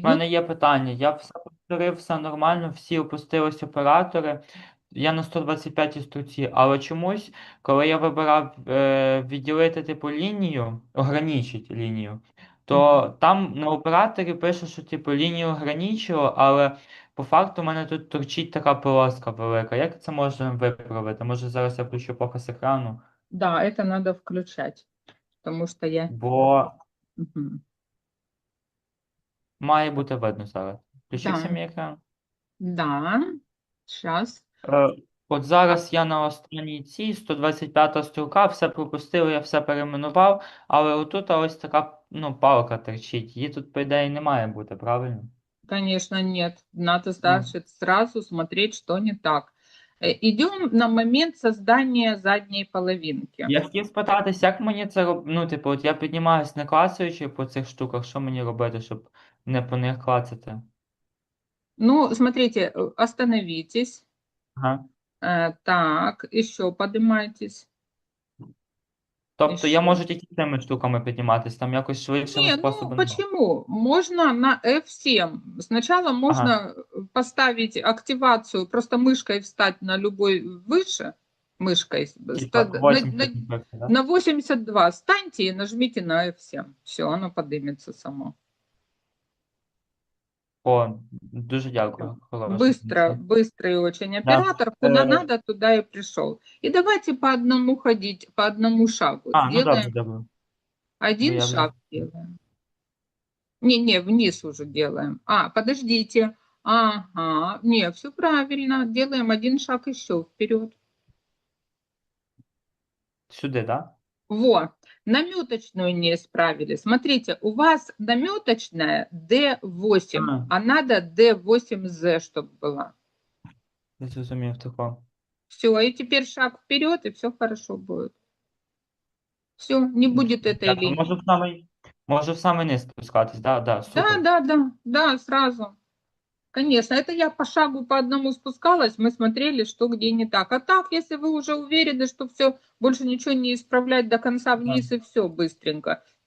У мене є питання. Я все повторив, все нормально, всі опустились оператори. Я на 125 струці, але чомусь, коли я вибирав е, відділити типу лінію, ограничить лінію, то там на операторі пише, що типу лінію ограничило, але по факту в мене тут торчить така полоска велика. Як це можна виправити? Може зараз я включу показ екрану, Да, это надо включать, потому что я... бо Мгм. Має бути видно зараз. Включився Да. мій екран? Да, сейчас. Е, От зараз я на останній цій 125 строка, все пропустив, я все перейменував, але отут ось така ну, палка торчить. Її тут, по ідеї, не має бути, правильно? Конечно, нет. Надо значит, сразу смотреть, что не так. Э, Идем на момент создания задней половинки. Я хотів спитатись, як мені це роб... Ну, типу, от я піднімаюсь не клацаючи по цих штуках, що мені робити, щоб не по них клацати? Ну, смотрите, э, остановитесь. Ага. Э, Так, еще поднимайтесь. Тобто І я що? можу тільки цими штуками підніматись, там якось швидшими Не, ну способами. нема. почему? Можно на F7. Сначала можно э, Поставить активацию, просто мышкой встать на любой выше, мышкой, ста- на- 80 на- наприклад, да? На 82 станьте и нажмите на F7. Все, оно поднимется само. О, дуже дякую. Быстро, быстрый очень оператор. Куда Э, надо, туда и пришел. И давайте по одному ходить, по одному шагу. А, ну добре, добре. один я шаг делаем. Не-не, вниз уже делаем. А, подождите. Ага, не, все правильно. Делаем один шаг еще вперед. Сюди, да? Во, наметочную не исправили. Смотрите, у вас наметочная D8, А. а надо D8Z, чтобы была. Я зрозумів тако. Все, и теперь шаг вперед, и все хорошо будет. Все, не будет этой Дякую. линии. Можу в самий, можу в самий низ спускатись, да, да, Да, супер. да, да, да, сразу. Конечно, это я по шагу по одному спускалась, мы смотрели, что где не так. А так, если вы уже уверены, что все, больше ничего не исправлять до конца вниз и все быстренько.